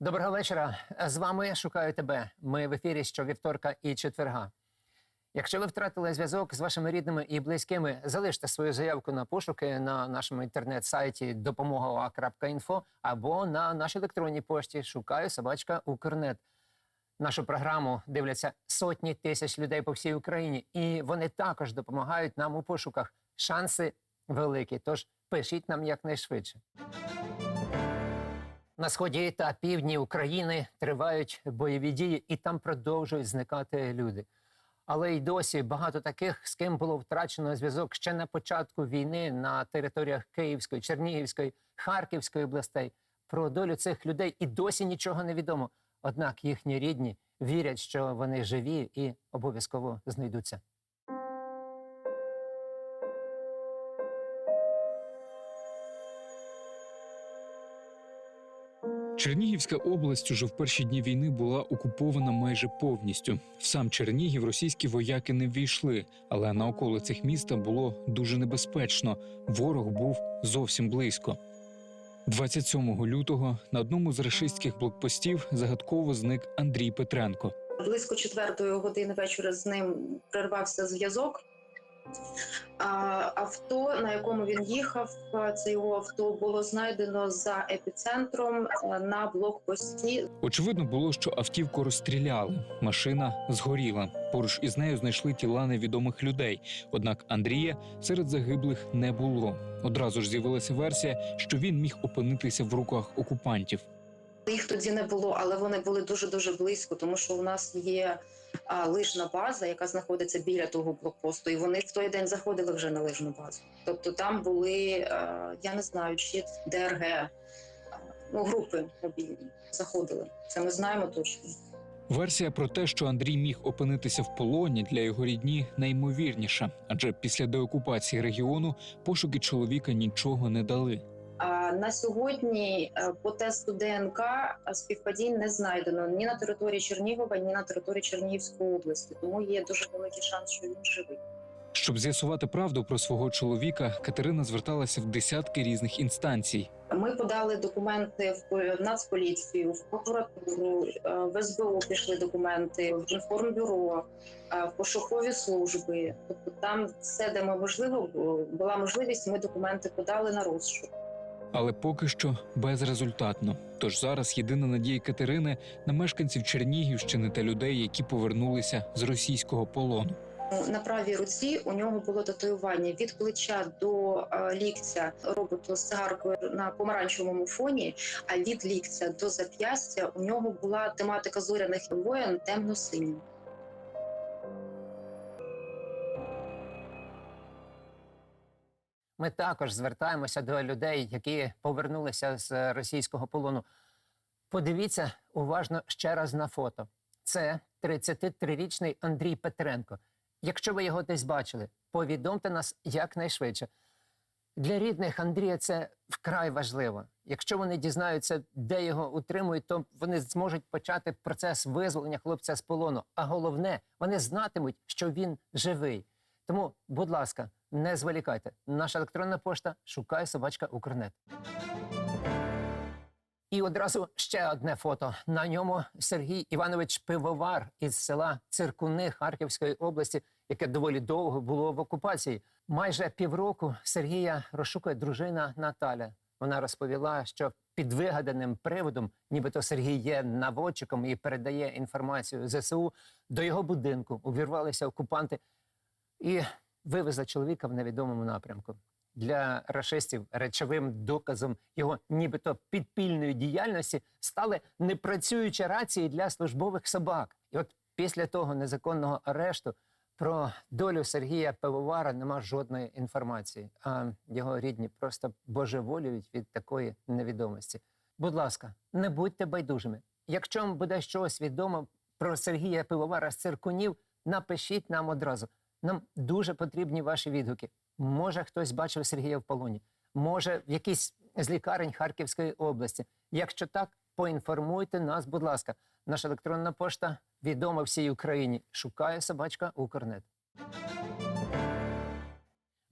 Доброго вечора. З вами шукаю тебе. Ми в ефірі щовівторка і четверга. Якщо ви втратили зв'язок з вашими рідними і близькими, залиште свою заявку на пошуки на нашому інтернет-сайті допомога.ua.info або на нашій електронній пошті шукаю собачка Укрнет. Нашу програму дивляться сотні тисяч людей по всій Україні, і вони також допомагають нам у пошуках. Шанси великі. Тож пишіть нам якнайшвидше. На сході та півдні України тривають бойові дії, і там продовжують зникати люди. Але й досі багато таких, з ким було втрачено зв'язок ще на початку війни на територіях Київської, Чернігівської, Харківської областей. Про долю цих людей і досі нічого не відомо. Однак їхні рідні вірять, що вони живі і обов'язково знайдуться. Чернігівська область уже в перші дні війни була окупована майже повністю. В сам Чернігів російські вояки не ввійшли, але на околицях міста було дуже небезпечно. Ворог був зовсім близько. 27 лютого на одному з рашистських блокпостів загадково зник Андрій Петренко. Близько четвертої години вечора з ним прервався зв'язок. Авто, на якому він їхав, це його авто було знайдено за епіцентром е, на блокпості. Очевидно було, що автівку розстріляли. Машина згоріла. Поруч із нею знайшли тіла невідомих людей. Однак Андрія серед загиблих не було. Одразу ж з'явилася версія, що він міг опинитися в руках окупантів. Їх тоді не було, але вони були дуже дуже близько, тому що у нас є лижна база, яка знаходиться біля того блокпосту, і вони в той день заходили вже на лижну базу. Тобто там були, я не знаю, чи ДРГ, ну групи мобільні заходили. Це ми знаємо точно. Версія про те, що Андрій міг опинитися в полоні для його рідні, найімовірніша, адже після деокупації регіону пошуки чоловіка нічого не дали. На сьогодні е, по тесту ДНК співпадінь не знайдено ні на території Чернігова, ні на території Чернігівської області. Тому є дуже великий шанс, що він живий. Щоб з'ясувати правду про свого чоловіка, Катерина зверталася в десятки різних інстанцій. Ми подали документи в Нацполіцію, в прокуратуру, е, в СБУ пішли документи, в інформбюро, е, в пошукові служби. Тобто там все, де ми можливо була можливість, ми документи подали на розшук. Але поки що безрезультатно. Тож зараз єдина надія Катерини на мешканців Чернігівщини та людей, які повернулися з російського полону. На правій руці у нього було татуювання від плеча до е, ліктя роботу з цигаркою на помаранчевому фоні. А від ліктя до зап'ястя у нього була тематика зоряних воєн темно-синя. Ми також звертаємося до людей, які повернулися з російського полону. Подивіться уважно ще раз на фото. Це 33-річний Андрій Петренко. Якщо ви його десь бачили, повідомте нас якнайшвидше. Для рідних Андрія це вкрай важливо. Якщо вони дізнаються, де його утримують, то вони зможуть почати процес визволення хлопця з полону. А головне, вони знатимуть, що він живий. Тому, будь ласка, не зволікайте. Наша електронна пошта шукає собачка Укрнет. І одразу ще одне фото. На ньому Сергій Іванович Пивовар із села Циркуни Харківської області, яке доволі довго було в окупації. Майже півроку Сергія розшукує дружина Наталя. Вона розповіла, що під вигаданим приводом, нібито Сергій є наводчиком і передає інформацію ЗСУ, до його будинку увірвалися окупанти і вивезли чоловіка в невідомому напрямку. Для рашистів речовим доказом його нібито підпільної діяльності стали непрацюючі рації для службових собак. І от після того незаконного арешту про долю Сергія Пивовара нема жодної інформації. А його рідні просто божеволюють від такої невідомості. Будь ласка, не будьте байдужими. Якщо вам буде щось відомо про Сергія Пивовара з циркунів, напишіть нам одразу. Нам дуже потрібні ваші відгуки. Може, хтось бачив Сергія в полоні, може, в якійсь з лікарень Харківської області. Якщо так, поінформуйте нас, будь ласка. Наша електронна пошта відома всій Україні. Шукає собачка Укрнет.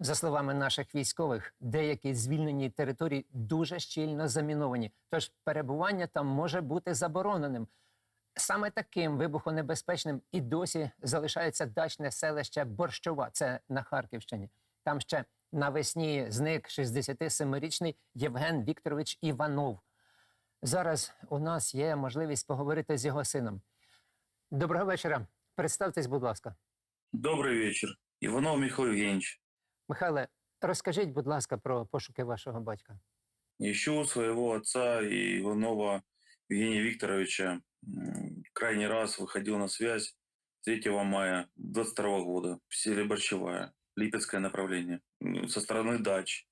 За словами наших військових, деякі звільнені території дуже щільно заміновані, тож перебування там може бути забороненим. Саме таким вибухонебезпечним і досі залишається дачне селище Борщова, це на Харківщині. Там ще навесні зник 67-річний Євген Вікторович Іванов. Зараз у нас є можливість поговорити з його сином. Доброго вечора. Представтесь, будь ласка. Добрый вечер. Иванов Михаил Евгеньевич. Михайле, розкажіть, будь ласка, про пошуки вашого батька. Отца и Иванова Евгения Викторовича. М, Крайний раз выходил на связь 3 мая 22 года в селе Борщевая, Липецкое направление, м, со стороны дач,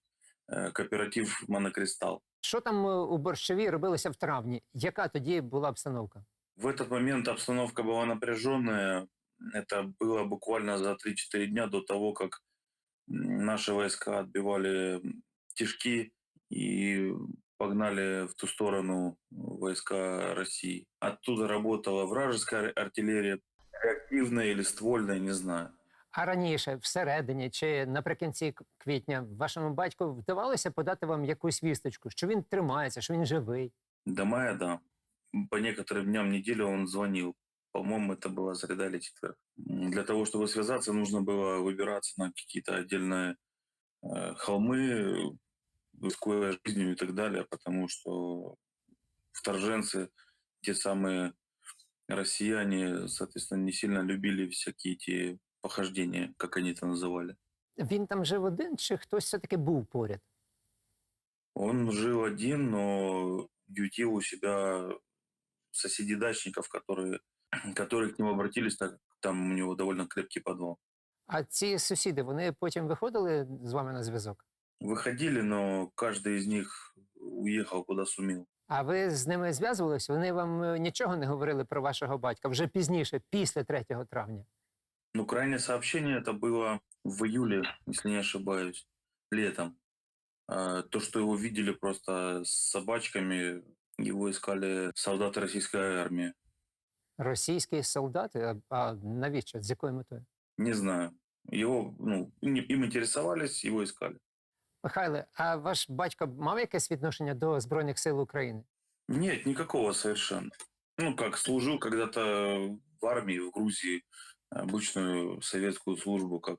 э, кооператив «Монокристалл». Що там е, у борщові робилося в травні? Яка тоді була обстановка? В этот момент обстановка была напряженная. Это было буквально за 3-4 дня до того, как м, наши войска отбивали м, тишки и погнали в ту сторону войска России. Оттуда работала вражеская ар- артиллерия, реактивная или ствольная, не знаю. А раніше, всередині чи наприкінці к- квітня, вашому батьку вдавалося подати вам якусь вісточку, що він тримається, що він живий. До мая, да. По некоторым дням недели он звонил. По-моему, это была среда или четверг. М, Для того, чтобы связаться, нужно было выбираться на какие-то отдельные э, холмы, рискуя жизнью и так далее, потому что вторженцы, те самые россияне, соответственно, не сильно любили всякие эти похождения, как они это называли. Він там жив один, чи хтось все-таки був поряд? Он жил один, но ютил у себя соседей дачников, которые, которые к нему обратились, так как там у него довольно крепкий подвал. А ці сусіди вони потім виходили з вами на зв'язок? Выходили, но каждый из них уехал куда сумел. А ви з ними зв'язувалися? Вони вам е, нічого не говорили про вашого батька вже пізніше, після 3 травня. Ну, крайнее сообщение это было в июле, если не ошибаюсь, летом. А, То, что его видели просто с собачками, его искали солдаты российской армии. Російські солдати? А, а навіщо? З якою метою? Не знаю. Его, ну, им им интересовались, его искали. Михайле, а ваш батько мав якесь відношення до Збройних сил України? Нет, никакого совершенно. Ну, как, служил когда-то в армии в Грузии, обычную советскую службу, как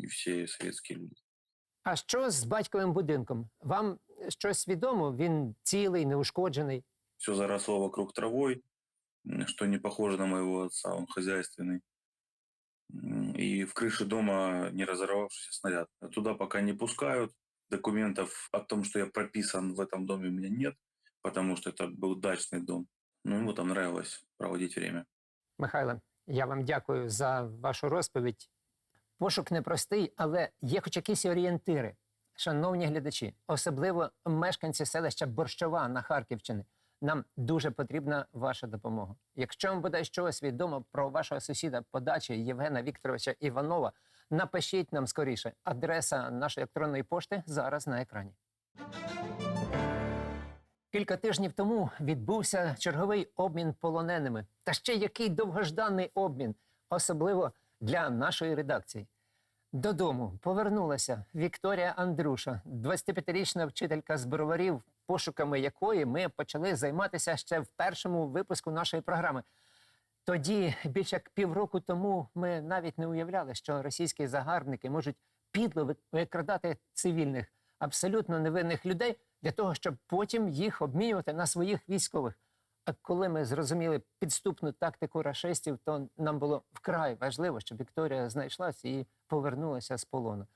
и все советские люди. А що з батьковим будинком? Вам щось відомо? Він цілий, неушкоджений. Все заросло вокруг травой, что не похоже на моего отца, он хозяйственный М, И в крыше дома не разорвавшийся снаряд. Туда пока не пускают. Документов о том, что я прописан в этом доме, у меня нет, потому что это был дачный дом. Ну, ему там нравилось проводить время. Михайле, я вам дякую за вашу розповідь. Пошук непростий, але є хоч якісь орієнтири. Шановні глядачі, особливо мешканці селища Борщова на Харківщині. Нам дуже потрібна ваша допомога. Якщо вам буде щось відомо про вашого сусіда по дачі Євгена Вікторовича Іванова, напишіть нам скоріше. Адреса нашої електронної пошти зараз на екрані. Кілька тижнів тому відбувся черговий обмін полоненими. Та ще який довгожданий обмін, особливо для нашої редакції. Додому повернулася Вікторія Андруша, 25-річна вчителька з броварів, пошуками якої ми почали займатися ще в першому випуску нашої програми. Тоді, більше як півроку тому, ми навіть не уявляли, що російські загарбники можуть підло викрадати цивільних, абсолютно невинних людей для того, щоб потім їх обмінювати на своїх військових. А коли ми зрозуміли підступну тактику рашистів, то нам було вкрай важливо, щоб Вікторія знайшлася і повернулася з полону.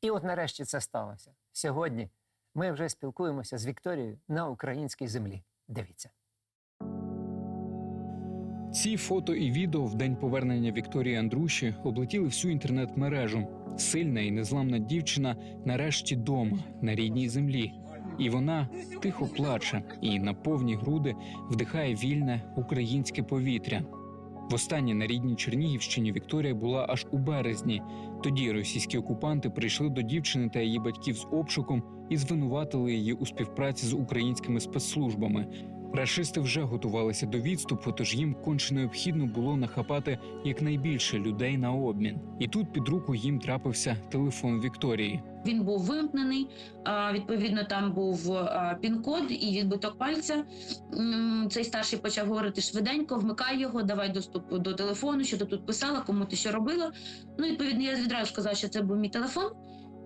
І от нарешті це сталося. Сьогодні ми вже спілкуємося з Вікторією на українській землі. Дивіться. Ці фото і відео в день повернення Вікторії Андруші облетіли всю інтернет-мережу. Сильна і незламна дівчина нарешті дома на рідній землі. І вона тихо плаче і на повні груди вдихає вільне українське повітря. Востаннє на рідній Чернігівщині Вікторія була аж у березні. Тоді російські окупанти прийшли до дівчини та її батьків з обшуком і звинуватили її у співпраці з українськими спецслужбами. Рашисти вже готувалися до відступу, тож їм конче необхідно було нахапати якнайбільше людей на обмін. І тут під руку їм трапився телефон Вікторії. Він був вимкнений. Відповідно, там був пін-код і відбиток пальця. Цей старший почав говорити швиденько, вмикай його, давай доступ до телефону, що ти тут писала, кому ти що робила. Ну, відповідно, я відразу сказала, що це був мій телефон.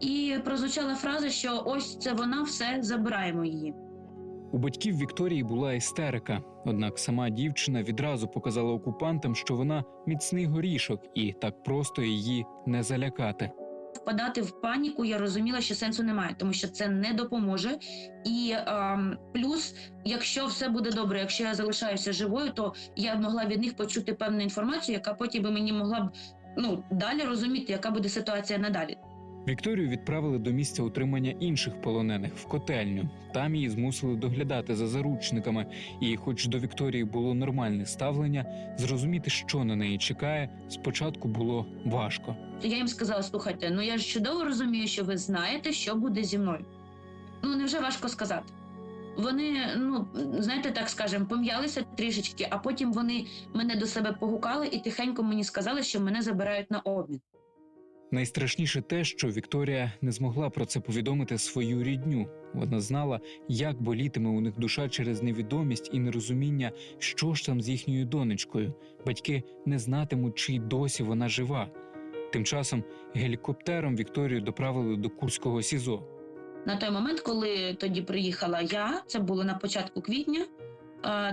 І прозвучала фраза, що ось це вона, все забираємо її. У батьків Вікторії була істерика. Однак сама дівчина відразу показала окупантам, що вона міцний горішок, і так просто її не залякати. Впадати в паніку я розуміла, що сенсу немає, тому що це не допоможе. І ем, плюс, якщо все буде добре, якщо я залишаюся живою, то я б могла від них почути певну інформацію, яка потім би мені могла б ну далі розуміти, яка буде ситуація надалі. Вікторію відправили до місця утримання інших полонених в котельню. Там її змусили доглядати за заручниками. І, хоч до Вікторії було нормальне ставлення, зрозуміти, що на неї чекає, спочатку було важко. Я їм сказала: слухайте, ну я ж чудово розумію, що ви знаєте, що буде зі мною. Ну невже важко сказати? Вони, ну знаєте, так скажемо, пом'ялися трішечки, а потім вони мене до себе погукали і тихенько мені сказали, що мене забирають на обмін. Найстрашніше те, що Вікторія не змогла про це повідомити свою рідню. Вона знала, як болітиме у них душа через невідомість і нерозуміння, що ж там з їхньою донечкою. Батьки не знатимуть, чи досі вона жива. Тим часом гелікоптером Вікторію доправили до Курського СІЗО. На той момент, коли тоді приїхала я, це було на початку квітня.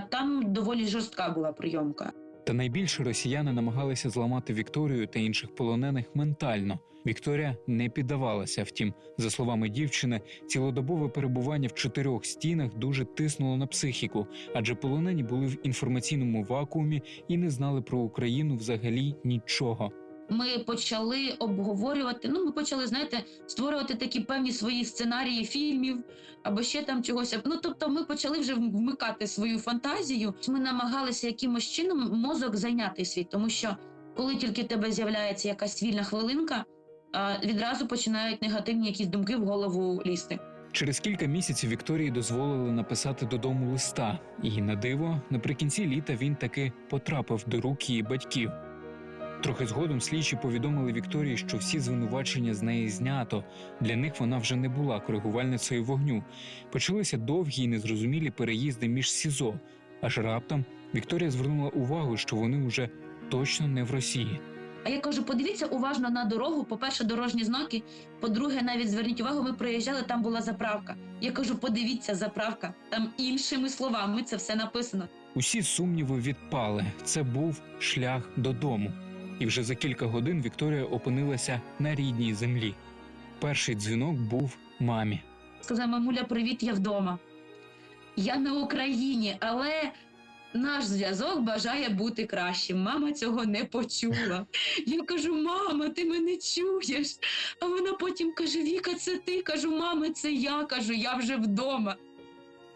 Там доволі жорстка була прийомка. Та найбільше росіяни намагалися зламати Вікторію та інших полонених ментально. Вікторія не піддавалася. Втім, за словами дівчини, цілодобове перебування в чотирьох стінах дуже тиснуло на психіку, адже полонені були в інформаційному вакуумі і не знали про Україну взагалі нічого. Ми почали обговорювати. Ну, ми почали, знаєте, створювати такі певні свої сценарії фільмів або ще там чогось. Ну тобто, ми почали вже вмикати свою фантазію. Ми намагалися якимось чином мозок зайняти свій, тому що коли тільки в тебе з'являється якась вільна хвилинка, відразу починають негативні якісь думки в голову лізти. Через кілька місяців Вікторії дозволили написати додому листа, і на диво, наприкінці літа він таки потрапив до рук її батьків. Трохи згодом слідчі повідомили Вікторії, що всі звинувачення з неї знято. Для них вона вже не була коригувальницею вогню. Почалися довгі й незрозумілі переїзди між СІЗО. Аж раптом Вікторія звернула увагу, що вони вже точно не в Росії. А я кажу: подивіться уважно на дорогу. По-перше, дорожні знаки. По-друге, навіть зверніть увагу, ми проїжджали, там була заправка. Я кажу, подивіться, заправка. Там іншими словами це все написано. Усі сумніви відпали. Це був шлях додому. І вже за кілька годин Вікторія опинилася на рідній землі. Перший дзвінок був мамі. Сказала, мамуля, привіт, я вдома. Я на Україні, але наш зв'язок бажає бути кращим. Мама цього не почула. Я кажу, мама, ти мене чуєш? А вона потім каже: Віка, це ти. Кажу, мама, це я. Кажу, я вже вдома.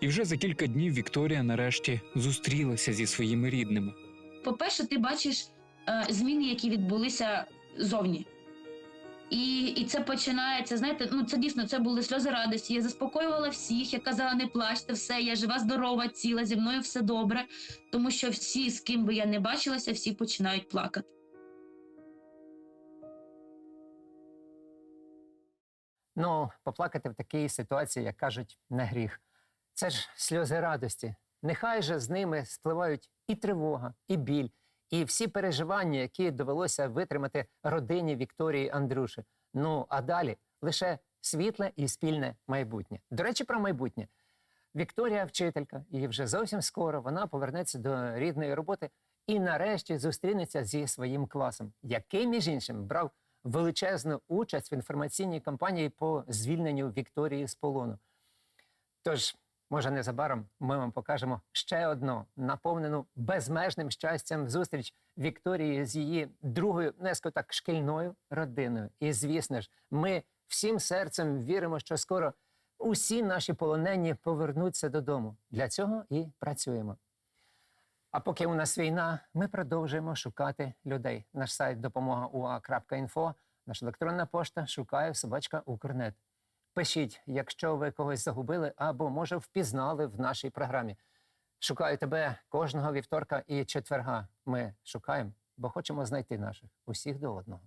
І вже за кілька днів Вікторія нарешті зустрілася зі своїми рідними. По-перше, ти бачиш зміни, які відбулися зовні. І, і це починається. Знаєте, ну це дійсно це були сльози радості. Я заспокоювала всіх. Я казала, не плачте, все, я жива, здорова, ціла, зі мною все добре. Тому що всі, з ким би я не бачилася, всі починають плакати. Ну, поплакати в такій ситуації, як кажуть, не гріх. Це ж сльози радості. Нехай же з ними спливають і тривога, і біль, і всі переживання, які довелося витримати родині Вікторії Андруші. Ну а далі лише світле і спільне майбутнє. До речі, про майбутнє. Вікторія вчителька, і вже зовсім скоро вона повернеться до рідної роботи і нарешті зустрінеться зі своїм класом, який, між іншим, брав величезну участь в інформаційній кампанії по звільненню Вікторії з полону. Тож, може, незабаром ми вам покажемо ще одну наповнену безмежним щастям зустріч Вікторії з її другою, не скажу так, шкільною родиною. І звісно ж, ми всім серцем віримо, що скоро усі наші полонені повернуться додому. Для цього і працюємо. А поки у нас війна, ми продовжуємо шукати людей. Наш сайт допомога УА.інфо, наша електронна пошта шукає собачка Укрнет. Пишіть, якщо ви когось загубили або, може, впізнали в нашій програмі. Шукаю тебе кожного вівторка і четверга. Ми шукаємо, бо хочемо знайти наших усіх до одного.